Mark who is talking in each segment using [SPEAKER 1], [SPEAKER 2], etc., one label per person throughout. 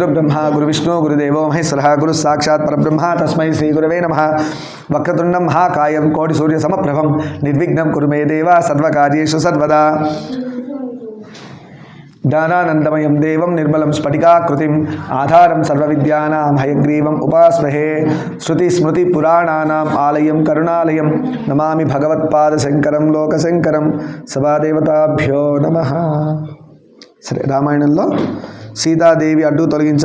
[SPEAKER 1] గురు బ్రహ్మ గురు విష్ణు గురుదేవో మహేశ్వర గురు సాక్షాత్ పరబ్రహ్మ తస్మై శ్రీ గురవే నమ వక్రతుండం మహాకాయం కోటి సూర్య సమప్రభం నిర్విఘ్నం కురు మే దేవ సర్వకార్యేషు సర్వదా జ్ఞానానందమయం దేవం నిర్మలం స్ఫటికాకృతి ఆధారం సర్వవిద్యానాం హయగ్రీవం ఉపాస్మహే శృతి స్మృతి పురాణానాం ఆలయం కరుణాలయం నమామి భగవత్పాద శంకరం లోకశంకరం సభాదేవతాభ్యో నమ సరే రామాయణంలో సీతాదేవి అడ్డు తొలగించ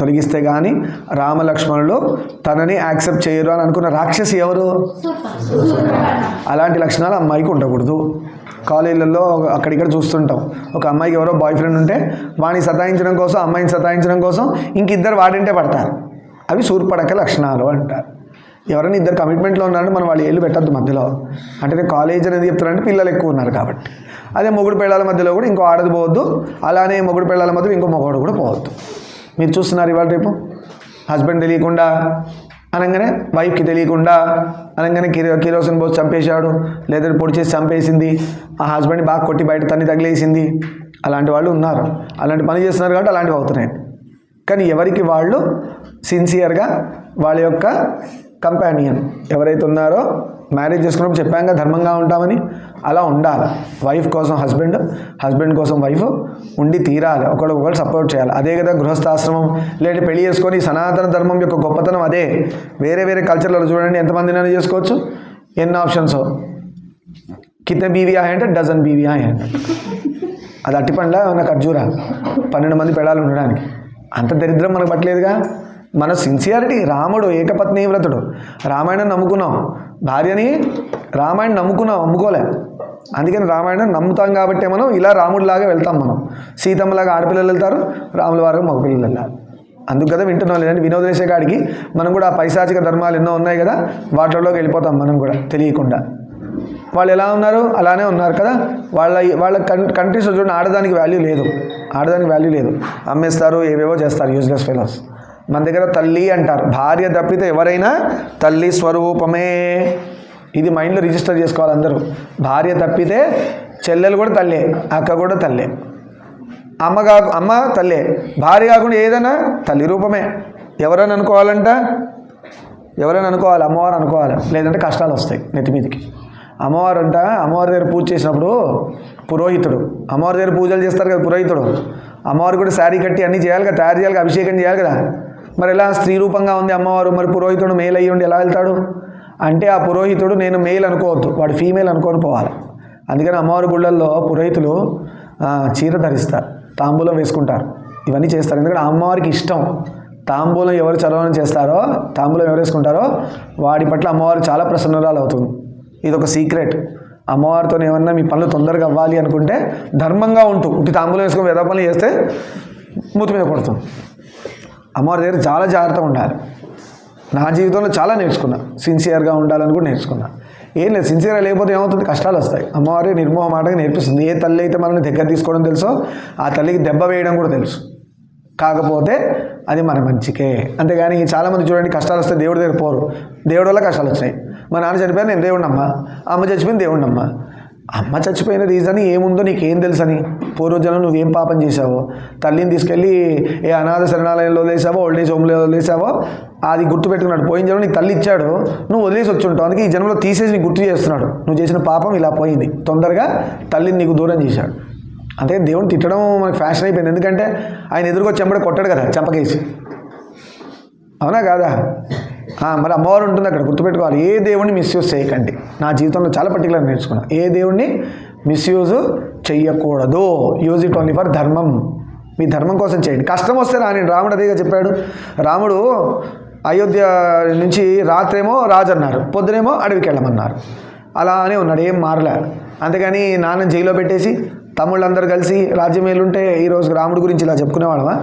[SPEAKER 1] తొలగిస్తే కానీ రామలక్ష్మణులు తనని యాక్సెప్ట్ చేయరు అని అనుకున్న రాక్షసి ఎవరు అలాంటి లక్షణాలు అమ్మాయికి ఉండకూడదు కాలేజీలలో అక్కడిక్కడ చూస్తుంటాం ఒక అమ్మాయికి ఎవరో బాయ్ ఫ్రెండ్ ఉంటే వాడిని సతాయించడం కోసం అమ్మాయిని సతాయించడం కోసం ఇంకిద్దరు వాడింటే పడతారు అవి సూర్పడక లక్షణాలు అంటారు ఎవరైనా ఇద్దరు కమిట్మెంట్లో ఉన్నారంటే మనం వాళ్ళు ఏళ్ళు పెట్టద్దు మధ్యలో అంటే కాలేజ్ అనేది చెప్తారంటే పిల్లలు ఎక్కువ ఉన్నారు కాబట్టి అదే మొగుడు పెళ్ళాల మధ్యలో కూడా ఇంకో ఆడది పోవద్దు అలానే మొగుడు పెళ్ళాల మధ్యలో ఇంకో మగవాడు కూడా పోవద్దు మీరు చూస్తున్నారు ఇవాళ రేపు హస్బెండ్ తెలియకుండా అనగానే వైఫ్కి తెలియకుండా అనగానే కిరో కిరోసిన్ బోస్ చంపేశాడు లేదా పొడి చేసి చంపేసింది ఆ హస్బెండ్ బాగా కొట్టి బయట తన్ని తగిలేసింది అలాంటి వాళ్ళు ఉన్నారు అలాంటి పని చేస్తున్నారు కాబట్టి అలాంటివి అవుతున్నాయి కానీ ఎవరికి వాళ్ళు సిన్సియర్గా వాళ్ళ యొక్క కంపానియన్ ఎవరైతే ఉన్నారో మ్యారేజ్ చేసుకున్నప్పుడు చెప్పాం కదా ధర్మంగా ఉంటామని అలా ఉండాలి వైఫ్ కోసం హస్బెండ్ హస్బెండ్ కోసం వైఫ్ ఉండి తీరాలి ఒకడు సపోర్ట్ చేయాలి అదే కదా గృహస్థాశ్రమం లేదంటే పెళ్లి చేసుకొని సనాతన ధర్మం యొక్క గొప్పతనం అదే వేరే వేరే కల్చర్లలో చూడండి ఎంతమంది నేను చేసుకోవచ్చు ఎన్ని ఆప్షన్స్ కింద బీవీ ఆయా అంటే డజన్ బీవీ ఆయా అది అట్టి పండ్ల ఏమన్నా ఖర్జూరా పన్నెండు మంది పెడాలు ఉండడానికి అంత దరిద్రం మనకు పట్టలేదుగా మన సిన్సియారిటీ రాముడు ఏకపత్ని వ్రతుడు రామాయణం నమ్ముకున్నాం భార్యని రామాయణం నమ్ముకున్నాం అమ్ముకోలే అందుకని రామాయణం నమ్ముతాం కాబట్టి మనం ఇలా రాముడిలాగా వెళ్తాం మనం సీతమ్మలాగా ఆడపిల్లలు వెళ్తారు రాముల వారు పిల్లలు వెళ్ళారు అందుకు కదా వింటున్నాం లేదండి వినోదలేసే కాడికి మనం కూడా పైశాచిక ధర్మాలు ఎన్నో ఉన్నాయి కదా వాటిలోకి వెళ్ళిపోతాం మనం కూడా తెలియకుండా వాళ్ళు ఎలా ఉన్నారు అలానే ఉన్నారు కదా వాళ్ళ వాళ్ళ కన్ కంట్రీస్ చూడండి ఆడదానికి వాల్యూ లేదు ఆడదానికి వాల్యూ లేదు అమ్మేస్తారు ఏవేవో చేస్తారు యూజ్లెస్ ఫెలోస్ మన దగ్గర తల్లి అంటారు భార్య తప్పితే ఎవరైనా తల్లి స్వరూపమే ఇది మైండ్లో రిజిస్టర్ చేసుకోవాలి అందరూ భార్య తప్పితే చెల్లెలు కూడా తల్లే అక్క కూడా తల్లే అమ్మ కాకు అమ్మ తల్లే భార్య కాకుండా ఏదైనా తల్లి రూపమే ఎవరైనా అనుకోవాలంట ఎవరైనా అనుకోవాలి అమ్మవారు అనుకోవాలి లేదంటే కష్టాలు వస్తాయి నెత్తి మీదకి అమ్మవారు అంట అమ్మవారి దగ్గర పూజ చేసినప్పుడు పురోహితుడు అమ్మవారి దగ్గర పూజలు చేస్తారు కదా పురోహితుడు అమ్మవారు కూడా శారీ కట్టి అన్నీ చేయాలి కదా తయారు చేయాలి అభిషేకం చేయాలి కదా మరి ఎలా స్త్రీ రూపంగా ఉంది అమ్మవారు మరి పురోహితుడు మేల్ అయ్యి ఉండి ఎలా వెళ్తాడు అంటే ఆ పురోహితుడు నేను మేల్ అనుకోవద్దు వాడు ఫీమేల్ అనుకొని పోవాలి అందుకని అమ్మవారి గుళ్ళల్లో పురోహితులు చీర ధరిస్తారు తాంబూలం వేసుకుంటారు ఇవన్నీ చేస్తారు ఎందుకంటే అమ్మవారికి ఇష్టం తాంబూలం ఎవరు చదవని చేస్తారో తాంబూలం ఎవరు వేసుకుంటారో వాడి పట్ల అమ్మవారు చాలా ప్రసన్నరాలు అవుతుంది ఇది ఒక సీక్రెట్ అమ్మవారితో ఏమన్నా మీ పనులు తొందరగా అవ్వాలి అనుకుంటే ధర్మంగా ఉంటూ ఉట్టి తాంబూలం వేసుకుని వేద పనులు చేస్తే మూతి మీద కొడుతుంది అమ్మవారి దగ్గర చాలా జాగ్రత్తగా ఉండాలి నా జీవితంలో చాలా నేర్చుకున్నా సిన్సియర్గా ఉండాలని కూడా నేర్చుకున్నా ఏం లేదు సిన్సియర్గా లేకపోతే ఏమవుతుంది కష్టాలు వస్తాయి అమ్మవారి మాటగా నేర్పిస్తుంది ఏ తల్లి అయితే మనల్ని దగ్గర తీసుకోవడం తెలుసో ఆ తల్లికి దెబ్బ వేయడం కూడా తెలుసు కాకపోతే అది మన మంచికే అంతేగాని చాలామంది చూడండి కష్టాలు వస్తే దేవుడి దగ్గర పోరు దేవుడి వల్ల కష్టాలు వస్తాయి మా నాన్న చనిపోయిన నేను దేవుడినమ్మా అమ్మ చచ్చిపోయింది దేవుడినమ్మా అమ్మ చచ్చిపోయిన రీజన్ ఏముందో నీకేం తెలుసని పూర్వజనం నువ్వేం పాపం చేసావో తల్లిని తీసుకెళ్ళి ఏ అనాథ శరణాలయంలో వదిలేసావో ఓల్డ్ ఏజ్ హోమ్లో వదిలేసావో అది గుర్తుపెట్టుకున్నాడు పోయిన జన్మ నీకు తల్లి ఇచ్చాడు నువ్వు వదిలేసి వచ్చుంటావు అందుకే ఈ జన్మలో తీసేసి నీకు గుర్తు చేస్తున్నాడు నువ్వు చేసిన పాపం ఇలా పోయింది తొందరగా తల్లిని నీకు దూరం చేశాడు అంటే దేవుని తిట్టడం మనకు ఫ్యాషన్ అయిపోయింది ఎందుకంటే ఆయన ఎదురుకో చెంపడ కొట్టాడు కదా చెంపకేసి అవునా కాదా మరి అమ్మవారు ఉంటుంది అక్కడ గుర్తుపెట్టుకోవాలి ఏ దేవుడిని మిస్యూజ్ చేయకండి నా జీవితంలో చాలా పర్టికులర్ నేర్చుకున్నాను ఏ దేవుడిని మిస్యూజ్ చెయ్యకూడదు యూజ్ ఇట్ ఓన్లీ ఫర్ ధర్మం మీ ధర్మం కోసం చేయండి కష్టం వస్తే రాని రాముడు అదేగా చెప్పాడు రాముడు అయోధ్య నుంచి రాత్రేమో రాజు అన్నారు పొద్దునేమో అడవికి వెళ్ళమన్నారు అలానే ఉన్నాడు ఏం మారలే అంతేగాని నాన్న జైల్లో పెట్టేసి తమ్ముళ్ళందరూ కలిసి రాజ్యం ఏలుంటే ఈరోజు రాముడి గురించి ఇలా చెప్పుకునేవాళ్ళమా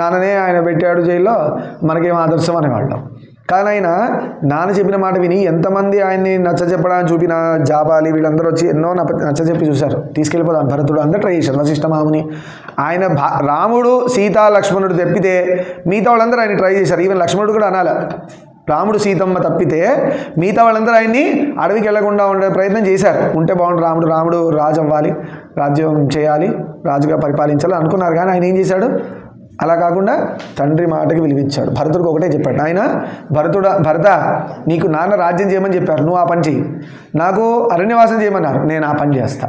[SPEAKER 1] నాన్ననే ఆయన పెట్టాడు జైల్లో మనకేం ఆదర్శం అనేవాళ్ళం కానీ ఆయన నాన్న చెప్పిన మాట విని ఎంతమంది ఆయన్ని నచ్చ చెప్పడానికి చూపిన జాబాలి వీళ్ళందరూ వచ్చి ఎన్నో నచ్చ చెప్పి చూశారు తీసుకెళ్ళిపోదాం భరతుడు అంతా ట్రై చేశారు వశిష్ఠ మాముని ఆయన రాముడు సీత లక్ష్మణుడు తప్పితే మిగతా వాళ్ళందరూ ఆయన ట్రై చేశారు ఈవెన్ లక్ష్మణుడు కూడా అనాల రాముడు సీతమ్మ తప్పితే మిగతా వాళ్ళందరూ ఆయన్ని అడవికి వెళ్లకుండా ఉండే ప్రయత్నం చేశారు ఉంటే బాగుండు రాముడు రాముడు రాజు అవ్వాలి రాజ్యం చేయాలి రాజుగా పరిపాలించాలి అనుకున్నారు కానీ ఆయన ఏం చేశాడు అలా కాకుండా తండ్రి మాటకి విలువించాడు భరతుడికి ఒకటే చెప్పాడు ఆయన భరతుడ భరత నీకు నాన్న రాజ్యం చేయమని చెప్పారు నువ్వు ఆ పని చెయ్యి నాకు అరణ్యవాసం చేయమన్నారు నేను ఆ పని చేస్తా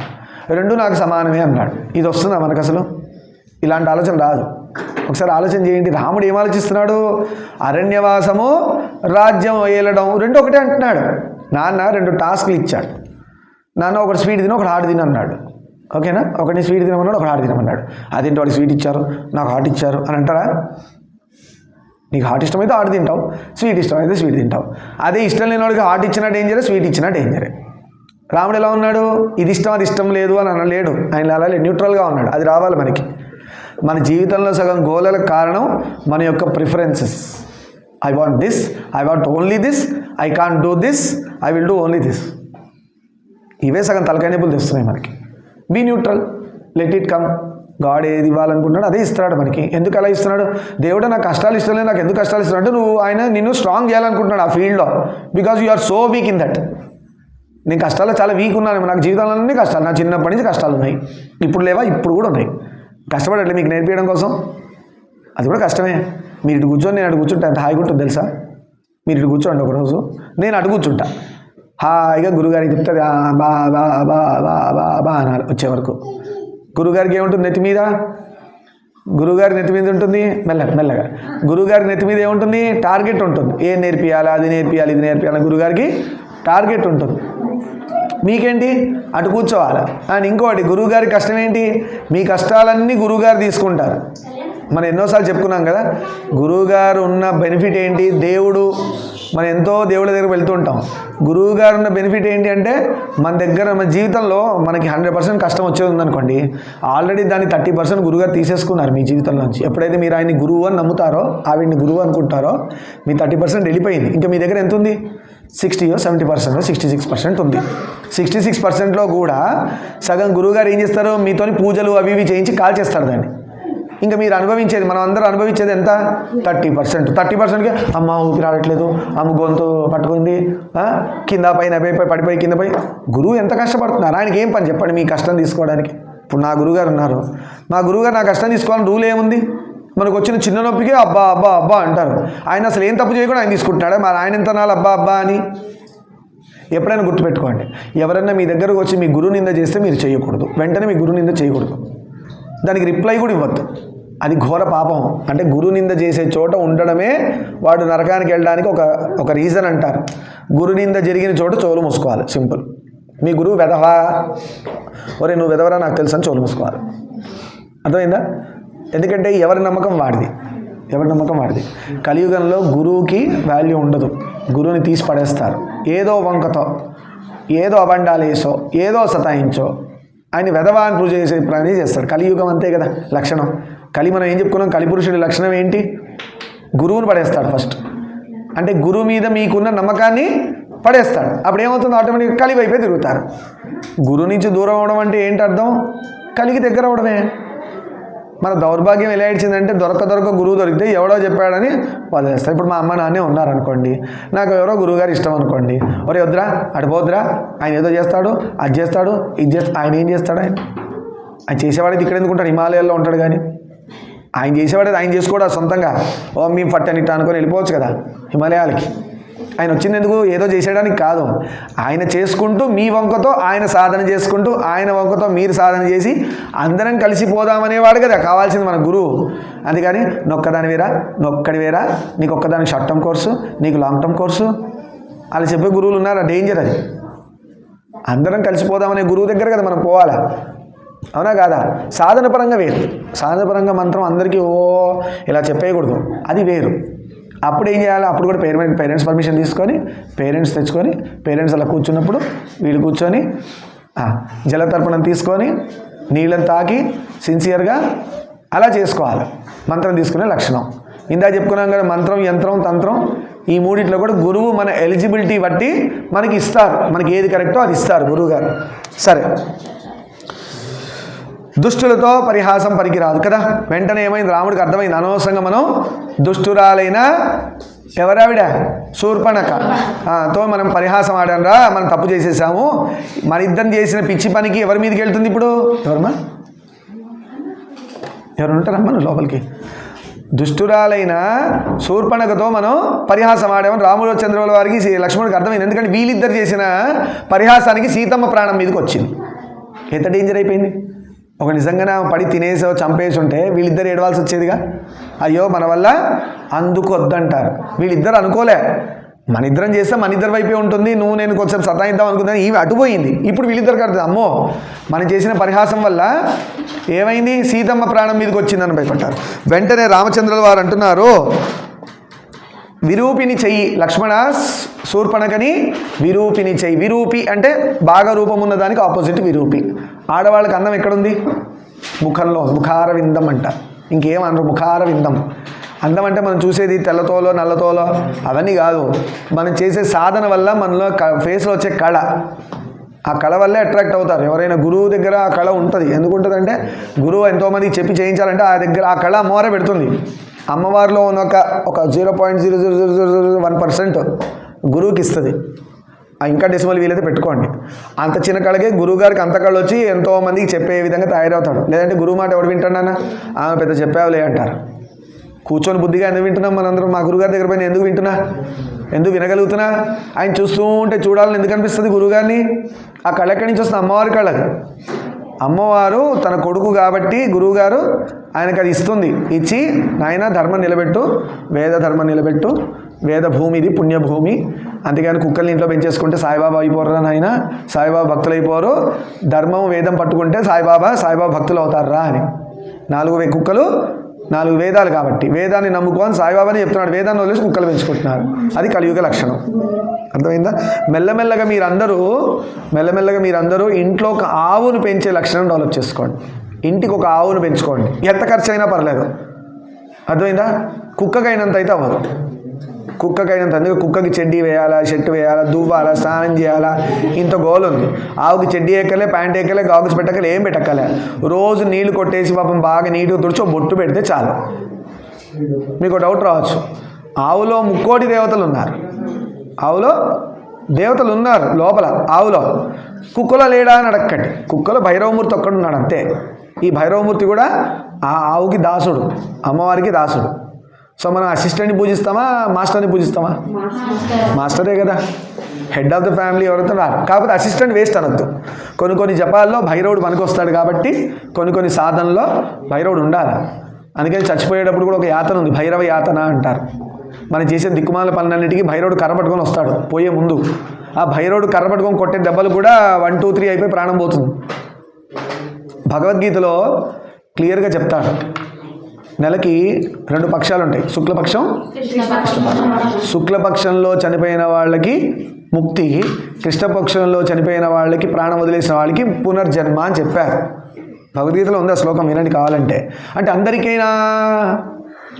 [SPEAKER 1] రెండు నాకు సమానమే అన్నాడు ఇది వస్తుందా మనకు అసలు ఇలాంటి ఆలోచన రాదు ఒకసారి ఆలోచన చేయండి రాముడు ఏం ఆలోచిస్తున్నాడు అరణ్యవాసము రాజ్యం వేయడం రెండు ఒకటే అంటున్నాడు నాన్న రెండు టాస్క్లు ఇచ్చాడు నాన్న ఒకటి స్వీట్ తిని ఒకటి హార్డ్ తిని అన్నాడు ఓకేనా ఒకటి స్వీట్ తినమన్నాడు ఒక హార్ట్ తినమన్నాడు అదేంటి వాడికి స్వీట్ ఇచ్చారు నాకు హార్ట్ ఇచ్చారు అని అంటారా నీకు హార్ట్ ఇష్టమైతే హార్ట్ తింటావు స్వీట్ ఇష్టమైతే స్వీట్ తింటావు అదే ఇష్టం లేని వాడికి హార్ట్ ఇచ్చినా డేంజర్ స్వీట్ ఇచ్చినా డేంజర్ రాముడు ఎలా ఉన్నాడు ఇది ఇష్టం అది ఇష్టం లేదు అని అనలేడు ఆయన అలా న్యూట్రల్గా ఉన్నాడు అది రావాలి మనకి మన జీవితంలో సగం గోలలకు కారణం మన యొక్క preferences I want this I want only this I can't do this I will do only this ఇవే సగం తలకాయ నిపులు తెస్తున్నాయి మనకి be neutral let it come God ఏది ఇవ్వాలనుకుంటున్నాడు అదే ఇస్తున్నాడు మనకి ఎందుకు అలా ఇస్తున్నాడు దేవుడు నాకు కష్టాలు ఇస్తలేదు నాకు ఎందుకు కష్టాలు ఇస్తున్నాడు అంటే నువ్వు ఆయన నిన్ను స్ట్రాంగ్ చేయాలనుకుంటున్నాడు ఆ ఫీల్డ్లో because you are so weak in that నేను కష్టాలు చాలా వీక్ ఉన్నాను నాకు జీవితంలోనే కష్టాలు నా చిన్నప్పటి నుంచి కష్టాలు ఉన్నాయి ఇప్పుడు లేవా ఇప్పుడు కూడా ఉన్నాయి కష్టపడట్లే మీకు నేర్పించడం కోసం అది కూడా కష్టమే మీరు ఇటు కూర్చొని నేను అటు కూర్చుంటే అంత హాయిగా ఉంటుంది తెలుసా మీరు ఇటు కూర్చోండి ఒకరోజు నేను అటు కూర్చుంటా హాయిగా గురుగారికి చెప్తుంది బా బా బా బా బా బా అన్నారు వచ్చే వరకు గురుగారికి ఏముంటుంది నెత్తి మీద గురుగారి నెత్తి మీద ఉంటుంది మెల్ల మెల్లగా గురుగారి నెత్తి మీద ఏముంటుంది టార్గెట్ ఉంటుంది ఏం నేర్పియాలా అది నేర్పియాలి ఇది నేర్పియాలి గురుగారికి టార్గెట్ ఉంటుంది మీకేంటి అటు కూర్చోవాలి అండ్ ఇంకోటి గురువుగారి కష్టం ఏంటి మీ కష్టాలన్నీ గురువుగారు తీసుకుంటారు మనం ఎన్నోసార్లు చెప్పుకున్నాం కదా గురువుగారు ఉన్న బెనిఫిట్ ఏంటి దేవుడు మనం ఎంతో దేవుళ్ళ దగ్గర ఉంటాం గురువు గారు ఉన్న బెనిఫిట్ ఏంటి అంటే మన దగ్గర మన జీవితంలో మనకి హండ్రెడ్ పర్సెంట్ కష్టం వచ్చేది ఉందనుకోండి ఆల్రెడీ దాన్ని థర్టీ పర్సెంట్ గురువుగారు తీసేసుకున్నారు మీ జీవితంలోంచి ఎప్పుడైతే మీరు ఆయన్ని గురువు అని నమ్ముతారో ఆవిడ్ని గురువు అనుకుంటారో మీ థర్టీ పర్సెంట్ వెళ్ళిపోయింది ఇంకా మీ దగ్గర ఎంత ఉంది సిక్స్టీయో seventy percent sixty six percent ఉంది సిక్స్టీ సిక్స్ పర్సెంట్లో కూడా సగం గురువుగారు ఏం చేస్తారు మీతోని పూజలు అవి ఇవి చేయించి కాల్ చేస్తారు దాన్ని ఇంకా మీరు అనుభవించేది మనం అందరూ అనుభవించేది ఎంత థర్టీ పర్సెంట్ థర్టీ పర్సెంట్కి అమ్మ ఊపిరి ఆడట్లేదు అమ్మ గొంతు పట్టుకుంది కింద పైన పడిపోయి కింద పోయి గురువు ఎంత కష్టపడుతున్నారు ఆయనకి ఏం పని చెప్పండి మీ కష్టం తీసుకోవడానికి ఇప్పుడు నా గురువుగారు ఉన్నారు మా గురువుగారు నా కష్టం తీసుకోవాలని రూల్ ఏముంది మనకు వచ్చిన చిన్న నొప్పికే అబ్బా అబ్బా అబ్బా అంటారు ఆయన అసలు ఏం తప్పు చేయకుండా ఆయన తీసుకుంటున్నాడు మరి ఆయన ఎంత నాలు అబ్బా అబ్బా అని ఎప్పుడైనా గుర్తుపెట్టుకోండి ఎవరైనా మీ దగ్గరకు వచ్చి మీ గురువు నింద చేస్తే మీరు చేయకూడదు వెంటనే మీ గురువు నింద చేయకూడదు దానికి రిప్లై కూడా ఇవ్వద్దు అది ఘోర పాపం అంటే గురు నింద చేసే చోట ఉండడమే వాడు నరకానికి వెళ్ళడానికి ఒక ఒక రీజన్ అంటారు గురు నింద జరిగిన చోట చోలు మూసుకోవాలి సింపుల్ మీ గురువు వెధవా ఒరే నువ్వు వెధవరా నాకు తెలుసు అని చోలు మూసుకోవాలి అర్థమైందా ఎందుకంటే ఎవరి నమ్మకం వాడిది ఎవరి నమ్మకం వాడిది కలియుగంలో గురువుకి వాల్యూ ఉండదు గురువుని తీసి పడేస్తారు ఏదో వంకతో ఏదో అబండాలేసో ఏదో సతాయించో ఆయన వెధవా అని పూజ చేసే ప్రాణి చేస్తాడు కలియుగం అంతే కదా లక్షణం కలి మనం ఏం చెప్పుకున్నాం కలిపురుషుడి లక్షణం ఏంటి గురువుని పడేస్తాడు ఫస్ట్ అంటే గురువు మీద మీకున్న నమ్మకాన్ని పడేస్తాడు అప్పుడు ఏమవుతుంది ఆటోమేటిక్గా కలివైపే తిరుగుతారు గురువు నుంచి దూరం అవడం అంటే ఏంటి అర్థం కలికి దగ్గర అవడమే మన దౌర్భాగ్యం ఎలా ఏడ్చిందంటే దొరక దొరక గురువు దొరికితే ఎవడో చెప్పాడని వాళ్ళు చేస్తారు ఇప్పుడు మా అమ్మ నాన్నే ఉన్నారనుకోండి నాకు ఎవరో గురువుగారు ఇష్టం అనుకోండి ఒరే వద్దురా అడిపోద్దురా ఆయన ఏదో చేస్తాడు అది చేస్తాడు ఇది చేస్తాడు ఆయన ఏం చేస్తాడు ఆయన ఆయన చేసేవాడైతే ఇక్కడ ఎందుకుంటాడు హిమాలయాల్లో ఉంటాడు కానీ ఆయన చేసేవాడైతే ఆయన చేసుకోడా సొంతంగా ఓ మేము పట్టని ఇట్టా అనుకొని వెళ్ళిపోవచ్చు కదా హిమాలయాలకి ఆయన వచ్చింది ఎందుకు ఏదో చేసేయడానికి కాదు ఆయన చేసుకుంటూ మీ వంకతో ఆయన సాధన చేసుకుంటూ ఆయన వంకతో మీరు సాధన చేసి అందరం కలిసిపోదామనేవాడు కదా కావాల్సింది మన గురువు అందుకని నొక్కదాని వేరా నొక్కడి వేరా నీకు ఒక్కదాని షార్ట్ టర్మ్ కోర్సు నీకు లాంగ్ టర్మ్ కోర్సు అలా చెప్పే గురువులు ఉన్నారా డేంజర్ అది అందరం కలిసిపోదామనే గురువు దగ్గర కదా మనం పోవాలా అవునా కాదా సాధన పరంగా వేరు సాధన పరంగా మంత్రం అందరికీ ఓ ఇలా చెప్పేయకూడదు అది వేరు అప్పుడు ఏం చేయాలి అప్పుడు కూడా పేరెంట్ పేరెంట్స్ పర్మిషన్ తీసుకొని పేరెంట్స్ తెచ్చుకొని పేరెంట్స్ అలా కూర్చున్నప్పుడు వీళ్ళు కూర్చొని జల తర్పణం తీసుకొని నీళ్ళని తాకి సిన్సియర్గా అలా చేసుకోవాలి మంత్రం తీసుకునే లక్షణం ఇందా చెప్పుకున్నాం కదా మంత్రం యంత్రం తంత్రం ఈ మూడిట్లో కూడా గురువు మన ఎలిజిబిలిటీ బట్టి మనకి ఇస్తారు మనకి ఏది కరెక్టో అది ఇస్తారు గురువు గారు సరే దుష్టులతో పరిహాసం పనికిరాదు కదా వెంటనే ఏమైంది రాముడికి అర్థమైంది అనవసరంగా మనం దుష్టురాలైన ఎవరావిడ శూర్పణక తో మనం పరిహాసం రా మనం తప్పు చేసేసాము మన ఇద్దరం చేసిన పిచ్చి పనికి ఎవరి మీదకి వెళ్తుంది ఇప్పుడు ఎవరమ్మా ఎవరు ఉంటారమ్మా లోపలికి దుష్టురాలైన శూర్పణకతో మనం పరిహాసం ఆడామని రాముడు చంద్రుల వారికి లక్ష్మణుడికి అర్థమైంది ఎందుకంటే వీళ్ళిద్దరు చేసిన పరిహాసానికి సీతమ్మ ప్రాణం మీదకి వచ్చింది ఎంత డేంజర్ అయిపోయింది ఒక నిజంగానే పడి తినేసో చంపేసి ఉంటే వీళ్ళిద్దరు ఏడవాల్సి వచ్చేదిగా అయ్యో మన వల్ల అందుకొద్దంటారు వీళ్ళిద్దరు అనుకోలే మన ఇద్దరం చేస్తే మన ఇద్దరు వైపే ఉంటుంది నువ్వు నేను కొంచెం సతాయిద్దాం అనుకుందని ఇవి అటుపోయింది ఇప్పుడు వీళ్ళిద్దరు కడుతుంది అమ్మో మనం చేసిన పరిహాసం వల్ల ఏమైంది సీతమ్మ ప్రాణం మీదకి వచ్చిందని భయపడ్డారు వెంటనే రామచంద్రుల వారు అంటున్నారు విరూపిని చెయ్యి లక్ష్మణ శూర్పణకని విరూపిని చెయ్యి విరూపి అంటే బాగా రూపం ఉన్న దానికి ఆపోజిట్ విరూపి ఆడవాళ్ళకి అందం ఎక్కడుంది ముఖంలో ముఖార విందం అంట ఇంకేమన్నారు ముఖార విందం అందం అంటే మనం చూసేది తెల్లతోలో నల్లతోలో అవన్నీ కాదు మనం చేసే సాధన వల్ల మనలో క ఫేస్లో వచ్చే కళ ఆ కళ వల్లే అట్రాక్ట్ అవుతారు ఎవరైనా గురువు దగ్గర ఆ కళ ఉంటుంది ఎందుకుంటుందంటే గురువు ఎంతోమంది చెప్పి చేయించాలంటే ఆ దగ్గర ఆ కళ మోర పెడుతుంది అమ్మవారిలో ఉన్న ఒక ఒక zero point zero zero zero zero zero one percent గురువుకి ఇస్తుంది ఇంకా డెసిమల్ వీలైతే పెట్టుకోండి అంత చిన్న కళకే గురువుగారికి అంత కళ్ళు వచ్చి ఎంతోమందికి చెప్పే విధంగా తయారవుతాడు లేదంటే గురువు మాట ఎవడు వింటాడన్నా ఆమె పెద్ద చెప్పావులే అంటారు కూర్చొని బుద్ధిగా ఎందుకు వింటున్నాం మనందరం మా గురుగారి దగ్గర పైన ఎందుకు వింటున్నా ఎందుకు వినగలుగుతున్నా ఆయన చూస్తూ ఉంటే చూడాలని ఎందుకు అనిపిస్తుంది గురువుగారిని ఆ కళ ఎక్కడి నుంచి వస్తుంది అమ్మవారి కళ్ళకి అమ్మవారు తన కొడుకు కాబట్టి గురువుగారు ఆయనకు అది ఇస్తుంది ఇచ్చి నాయన ధర్మం నిలబెట్టు వేద ధర్మం నిలబెట్టు వేద భూమి ఇది పుణ్యభూమి అందుకని కుక్కల్ని ఇంట్లో పెంచేసుకుంటే సాయిబాబా అయిపోర్రా నాయన సాయిబాబా భక్తులు అయిపోరు ధర్మం వేదం పట్టుకుంటే సాయిబాబా సాయిబాబా భక్తులు అవుతారా అని నాలుగు కుక్కలు నాలుగు వేదాలు కాబట్టి వేదాన్ని నమ్ముకోని సాయిబాబాని చెప్తున్నాడు వేదాన్ని వదిలేసి కుక్కలు పెంచుకుంటున్నారు అది కలియుగ లక్షణం అర్థమైందా మెల్లమెల్లగా మీరందరూ మెల్లమెల్లగా మీరందరూ ఇంట్లో ఒక ఆవును పెంచే లక్షణం డెవలప్ చేసుకోండి ఇంటికి ఒక ఆవును పెంచుకోండి ఎంత ఖర్చు అయినా పర్లేదు అర్థమైందా కుక్కకైనంత అయితే అవ్వదు కుక్కకైనంత అందుకే కుక్కకి చెడ్డీ వేయాలా షర్ట్ వేయాలా దువ్వాలా స్నానం చేయాలా ఇంత గోల్ ఉంది ఆవుకి చెడ్డీ ఎక్కలే ప్యాంట్ ఎక్కలే గాగుస్ పెట్టకలే ఏం పెట్టకలే రోజు నీళ్లు కొట్టేసి పాపం బాగా నీటుగా తుడిచి బొట్టు పెడితే చాలు మీకు డౌట్ రావచ్చు ఆవులో ముక్కోటి దేవతలు ఉన్నారు ఆవులో దేవతలు ఉన్నారు లోపల ఆవులో కుక్కలో లేడా అని అడక్కండి కుక్కలో భైరవమూర్తి ఒక్కడున్నాడు అంతే ఈ భైరవమూర్తి కూడా ఆ ఆవుకి దాసుడు అమ్మవారికి దాసుడు సో మనం అసిస్టెంట్ని పూజిస్తామా మాస్టర్ని పూజిస్తామా మాస్టరే కదా హెడ్ ఆఫ్ ద ఫ్యామిలీ ఎవరైతే కాకపోతే అసిస్టెంట్ వేస్ట్ అనొద్దు కొన్ని కొన్ని జపాల్లో భైరవుడు పనికొస్తాడు కాబట్టి కొన్ని కొన్ని సాధనలో భైరవుడు ఉండాలి అందుకని చచ్చిపోయేటప్పుడు కూడా ఒక యాతన ఉంది భైరవ యాతన అంటారు మనం చేసే దిక్కుమాల పనులన్నిటికీ భైరవుడు కరపట్టుకొని వస్తాడు పోయే ముందు ఆ భైరవుడు కరపట్టుకొని కొట్టే దెబ్బలు కూడా వన్ టూ త్రీ అయిపోయి ప్రాణం పోతుంది భగవద్గీతలో క్లియర్గా చెప్తాడు నెలకి రెండు పక్షాలు ఉంటాయి శుక్లపక్షం శుక్లపక్షంలో చనిపోయిన వాళ్ళకి ముక్తి కృష్ణపక్షంలో చనిపోయిన వాళ్ళకి ప్రాణం వదిలేసిన వాళ్ళకి పునర్జన్మ అని చెప్పారు భగవద్గీతలో ఉంది ఆ శ్లోకం వినండి కావాలంటే అంటే అందరికైనా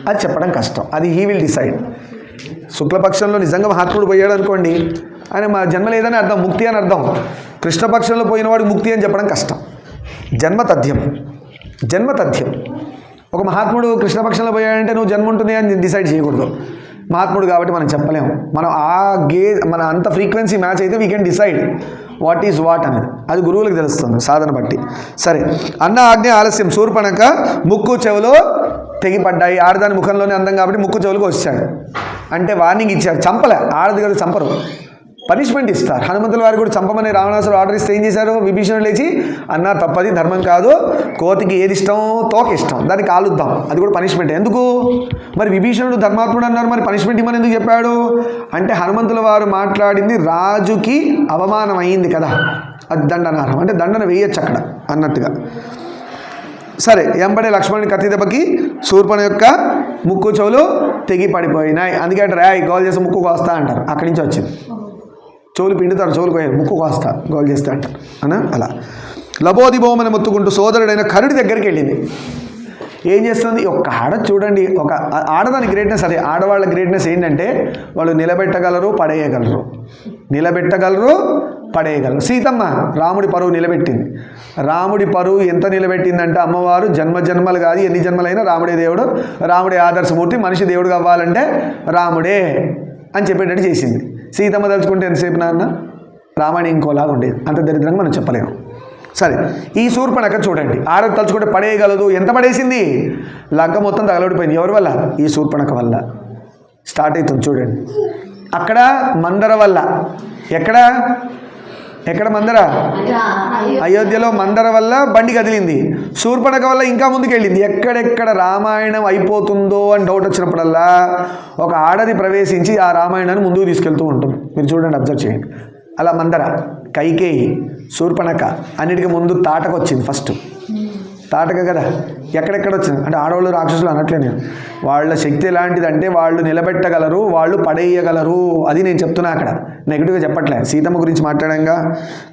[SPEAKER 1] అది చెప్పడం కష్టం అది హీ విల్ డిసైడ్ శుక్లపక్షంలో నిజంగా మహాత్ముడు పోయాడు అనుకోండి ఆయన మా జన్మ లేదని అర్థం ముక్తి అని అర్థం కృష్ణపక్షంలో పోయిన వాడికి ముక్తి అని చెప్పడం కష్టం జన్మ తథ్యం జన్మ తథ్యం ఒక మహాత్ముడు కృష్ణపక్షంలో పోయాడంటే నువ్వు జన్మ ఉంటుంది అని డిసైడ్ చేయకూడదు మహాత్ముడు కాబట్టి మనం చెప్పలేము మనం ఆ గే మన అంత ఫ్రీక్వెన్సీ మ్యాచ్ అయితే we can decide what is what అనేది అది గురువులకు తెలుస్తుంది సాధన బట్టి సరే అన్న ఆజ్ఞ ఆలస్యం సూర్పణక ముక్కు చెవులో తెగిపడ్డాయి ఆడదాని ముఖంలోనే అందం కాబట్టి ముక్కు చెవులకు వచ్చాడు అంటే వార్నింగ్ ఇచ్చాడు చంపలే ఆడది కదా చంపరు పనిష్మెంట్ ఇస్తారు హనుమంతుల వారు కూడా చంపమని రావణాసుడు ఆర్డర్ ఇస్తే ఏం చేశారు విభీషణుడు లేచి అన్న తప్పది ధర్మం కాదు కోతికి ఏది ఇష్టం తోక ఇష్టం దాన్ని కాలుద్దాం అది కూడా పనిష్మెంట్ ఎందుకు మరి విభీషణుడు ధర్మాత్ముడు అన్నారు మరి పనిష్మెంట్ ఇవ్వని ఎందుకు చెప్పాడు అంటే హనుమంతుల వారు మాట్లాడింది రాజుకి అవమానం అయింది కదా అది దండనార్హం అంటే దండన వేయచ్చు అక్కడ అన్నట్టుగా సరే ఎంబడే లక్ష్మణుని కత్తి దెబ్బకి శూర్పణ యొక్క ముక్కు చెవులు తెగి పడిపోయినాయి అందుకే అంటే రాయ్ గోల్ చేసి ముక్కు కోస్తా అంటారు అక్కడి నుంచి వచ్చింది చెవులు పిండుతాడు చెవులు పోయాను ముక్కు కోస్తా గోలు చేస్తా అంటాడు అనా అలా బోమని మొత్తుకుంటూ సోదరుడైన కరుడి దగ్గరికి వెళ్ళింది ఏం చేస్తుంది ఒక్క ఆడ చూడండి ఒక ఆడదాని గ్రేట్నెస్ అదే ఆడవాళ్ళ గ్రేట్నెస్ ఏంటంటే వాళ్ళు నిలబెట్టగలరు పడేయగలరు నిలబెట్టగలరు పడేయగలరు సీతమ్మ రాముడి పరువు నిలబెట్టింది రాముడి పరువు ఎంత నిలబెట్టిందంటే అమ్మవారు జన్మ జన్మలు కాదు ఎన్ని జన్మలైనా రాముడే దేవుడు రాముడే ఆదర్శమూర్తి మనిషి దేవుడు కావాలంటే రాముడే అని చెప్పేటట్టు చేసింది సీతమ్మ తలుచుకుంటే ఎంతసేపు నాన్న రామాయణం ఇంకోలాగా ఉండేది అంత దరిద్రంగా మనం చెప్పలేము సరే ఈ శూర్పణక చూడండి ఆడ తలుచుకుంటే పడేయగలదు ఎంత పడేసింది లంక మొత్తం తగలబడిపోయింది ఎవరి వల్ల ఈ శూర్పణక వల్ల స్టార్ట్ అవుతుంది చూడండి అక్కడ మందర వల్ల ఎక్కడ ఎక్కడ మందర అయోధ్యలో మందర వల్ల బండి కదిలింది శూర్పణక వల్ల ఇంకా ముందుకెళ్ళింది ఎక్కడెక్కడ రామాయణం అయిపోతుందో అని డౌట్ వచ్చినప్పుడల్లా ఒక ఆడది ప్రవేశించి ఆ రామాయణాన్ని ముందుకు తీసుకెళ్తూ ఉంటుంది మీరు చూడండి అబ్జర్వ్ చేయండి అలా మందర కైకేయి శూర్పణక అన్నిటికీ ముందు తాటకొచ్చింది ఫస్ట్ తాటక కదా ఎక్కడెక్కడ వచ్చింది అంటే ఆడవాళ్ళు రాక్షసులు అనట్లే నేను వాళ్ళ శక్తి ఎలాంటిది అంటే వాళ్ళు నిలబెట్టగలరు వాళ్ళు పడేయగలరు అది నేను చెప్తున్నా అక్కడ నెగిటివ్గా చెప్పట్లే సీతమ్మ గురించి మాట్లాడంగా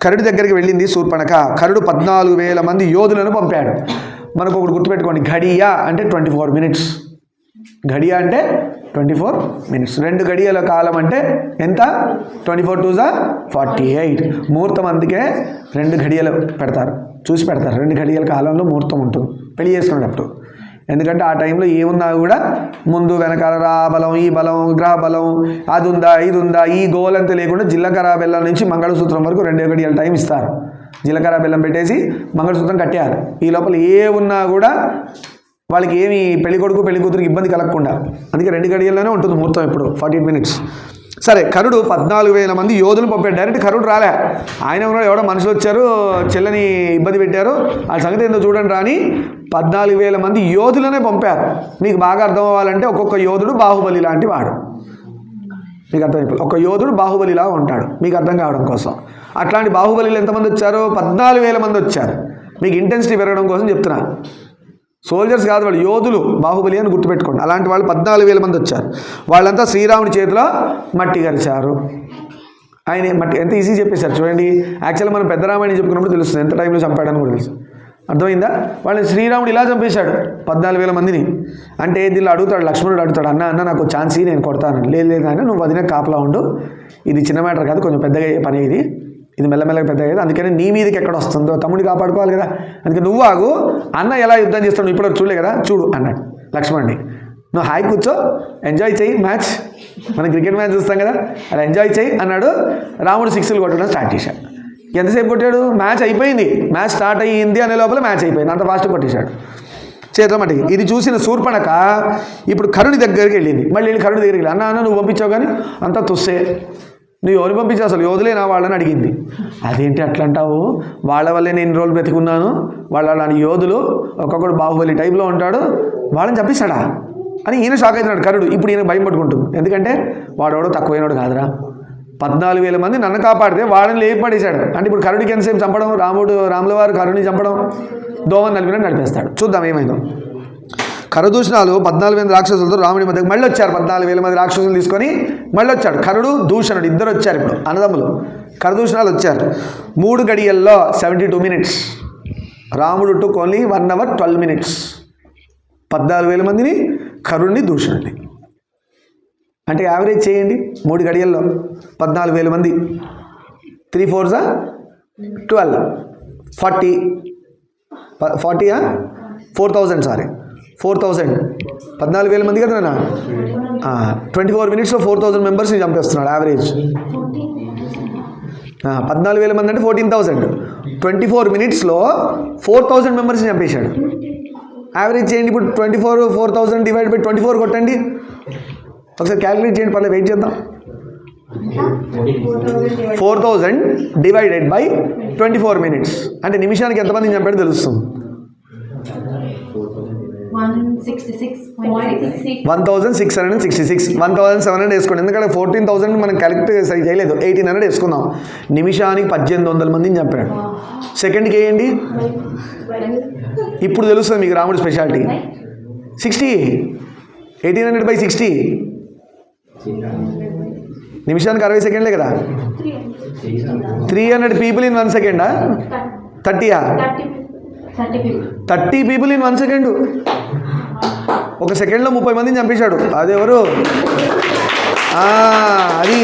[SPEAKER 1] కరుడు దగ్గరికి వెళ్ళింది శూర్పణక కరుడు పద్నాలుగు వేల మంది యోధులను పంపాడు మనకు ఒకటి గుర్తుపెట్టుకోండి ఘడియా అంటే ట్వంటీ ఫోర్ మినిట్స్ ఘడియా అంటే ట్వంటీ ఫోర్ మినిట్స్ రెండు గడియల కాలం అంటే ఎంత ట్వంటీ ఫోర్ టూ జా ఫార్టీ ఎయిట్ ముహూర్తం అందుకే రెండు ఘడియలు పెడతారు చూసి పెడతారు రెండు ఘడియల కాలంలో ముహూర్తం ఉంటుంది పెళ్లి చేసుకునేటప్పుడు ఎందుకంటే ఆ టైంలో ఏమున్నా కూడా ముందు వెనకాల రా బలం ఈ బలం గ్రహ బలం అది ఉందా ఇది ఉందా ఈ గోలంతా లేకుండా జిల్లకర బెల్లం నుంచి మంగళసూత్రం వరకు రెండు గడియల టైం ఇస్తారు జీలకర్ర బెల్లం పెట్టేసి మంగళసూత్రం కట్టారు ఈ లోపల ఏ ఉన్నా కూడా వాళ్ళకి ఏమి పెళ్లి కొడుకు పెళ్లి కూతురికి ఇబ్బంది కలగకుండా అందుకే రెండు గడియల్లోనే ఉంటుంది ముహూర్తం ఇప్పుడు ఫార్టీ ఎయిట్ మినిట్స్ సరే కరుడు పద్నాలుగు వేల మంది యోధులు పంపాడు డైరెక్ట్ కరుడు రాలే ఆయన కూడా ఎవడో మనుషులు వచ్చారు చెల్లని ఇబ్బంది పెట్టారు ఆ సంగతి ఏందో చూడండి రాని పద్నాలుగు వేల మంది యోధులనే పంపారు మీకు బాగా అర్థం అవ్వాలంటే ఒక్కొక్క యోధుడు బాహుబలి లాంటి వాడు మీకు అయిపోయి ఒక యోధుడు బాహుబలిలా ఉంటాడు మీకు అర్థం కావడం కోసం అట్లాంటి బాహుబలిలు ఎంతమంది వచ్చారు పద్నాలుగు వేల మంది వచ్చారు మీకు ఇంటెన్సిటీ పెరగడం కోసం చెప్తున్నాను సోల్జర్స్ కాదు వాళ్ళు యోధులు బాహుబలి అని గుర్తుపెట్టుకోండి అలాంటి వాళ్ళు పద్నాలుగు వేల మంది వచ్చారు వాళ్ళంతా శ్రీరాముని చేతిలో మట్టి గరిచారు ఆయన మట్టి ఎంత ఈజీ చెప్పేశారు చూడండి యాక్చువల్గా మనం పెద్ద రామాయణం చెప్పుకున్నప్పుడు తెలుస్తుంది ఎంత టైంలో చంపాడని కూడా తెలుసు అర్థమైందా వాళ్ళని శ్రీరాముడు ఇలా చంపేశాడు పద్నాలుగు వేల మందిని అంటే దీనిలో అడుగుతాడు లక్ష్మణుడు అడుగుతాడు అన్న అన్న నాకు ఛాన్సీ నేను కొడతాను లేదు లేదు అన్న నువ్వు వదిన కాపలా ఉండు ఇది చిన్న మ్యాటర్ కాదు కొంచెం పెద్దగా పని ఇది ఇది మెల్లమెల్లగా పెద్ద కదా అందుకని నీ మీదకి ఎక్కడ వస్తుందో తమ్ముడిని కాపాడుకోవాలి కదా అందుకని నువ్వు ఆగు అన్న ఎలా యుద్ధం చేస్తాడు ఇప్పుడు చూడలే కదా చూడు అన్నాడు లక్ష్మణ్ని నువ్వు హాయ్ కూర్చో ఎంజాయ్ చేయి మ్యాచ్ మనం క్రికెట్ మ్యాచ్ చూస్తాం కదా అలా ఎంజాయ్ చేయి అన్నాడు రాముడు సిక్స్లు కొట్టడం స్టార్ట్ చేశాడు ఎంతసేపు కొట్టాడు మ్యాచ్ అయిపోయింది మ్యాచ్ స్టార్ట్ అయ్యింది అనే లోపల మ్యాచ్ అయిపోయింది అంత ఫాస్ట్ కొట్టేశాడు చేతిలో ఇది చూసిన శూర్పణక ఇప్పుడు కరుణి దగ్గరికి వెళ్ళింది మళ్ళీ వెళ్ళి కరుణి దగ్గరికి వెళ్ళి అన్న అన్న నువ్వు పంపించావు కానీ అంతా తుస్సే నువ్వు ఎవరిని పంపించా అసలు యోధులేనా వాళ్ళని అడిగింది అదేంటి అట్లా అంటావు వాళ్ళ వల్లే నేను రోజులు బ్రతికున్నాను వాళ్ళ నా యోధులు ఒక్కొక్కడు బాహుబలి టైప్లో ఉంటాడు వాళ్ళని చంపిస్తాడా అని ఈయన షాక్ అవుతున్నాడు కరుడు ఇప్పుడు ఈయన భయం పట్టుకుంటుంది ఎందుకంటే వాడెవడో తక్కువైనడు కాదురా పద్నాలుగు వేల మంది నన్ను కాపాడితే వాడిని లేపి పడేశాడు అంటే ఇప్పుడు కరుడికి ఎంతసేపు చంపడం రాముడు రాములవారు కరుడిని చంపడం దోమని నలిపిన నడిపేస్తాడు చూద్దాం ఏమైందో కరదూషణాలు పద్నాలుగు వేల రాక్షసులతో రాముడి మధ్య మళ్ళీ వచ్చారు పద్నాలుగు వేల మంది రాక్షసులు తీసుకొని మళ్ళీ వచ్చాడు కరుడు దూషణుడు ఇద్దరు వచ్చారు ఇప్పుడు అన్నదమ్ములు కరదూషణాలు వచ్చారు మూడు గడియల్లో సెవెంటీ టూ మినిట్స్ రాముడు to only one hour twelve minutes పద్నాలుగు వేల మందిని కరుణ్ణి దూషణుడిని అంటే యావరేజ్ చేయండి మూడు గడియల్లో పద్నాలుగు వేల మంది త్రీ ఫోర్స్ ట్వెల్వ్ ఫార్టీ ఫార్టీయా four thousand sorry four thousand పద్నాలుగు వేల మంది కదా ట్వంటీ ఫోర్ మినిట్స్లో ఫోర్ థౌజండ్ మెంబర్స్ని చంపేస్తున్నాడు యావరేజ్ పద్నాలుగు వేల మంది అంటే ఫోర్టీన్ థౌజండ్ ట్వంటీ ఫోర్ మినిట్స్లో ఫోర్ థౌజండ్ మెంబర్స్ని చంపేశాడు యావరేజ్ చేయండి ఇప్పుడు twenty four four thousand divide by twenty four కొట్టండి ఒకసారి క్యాలిక్యులేట్ చేయండి పర్లేదు వెయిట్ చేద్దాం four thousand divided by twenty four minutes అంటే నిమిషానికి ఎంతమందిని చంపాడో తెలుస్తుంది one thousand six hundred sixty six one thousand seven hundred వేసుకోండి ఎందుకంటే ఫోర్టీన్ థౌసండ్ మనం కరెక్ట్ సరి చేయలేదు ఎయిటీన్ హండ్రెడ్ వేసుకుందాం నిమిషానికి పద్దెనిమిది వందల మందిని చంపాడు సెకండ్కి వేయండి ఇప్పుడు తెలుస్తుంది మీకు రాముడు speciality sixty eighteen hundred by sixty నిమిషానికి అరవై సెకండ్లే కదా three hundred people in one సెకండా థర్టీయా thirty people in one second ఒక సెకండ్లో ముప్పై మందిని చంపేశాడు అదెవరు అది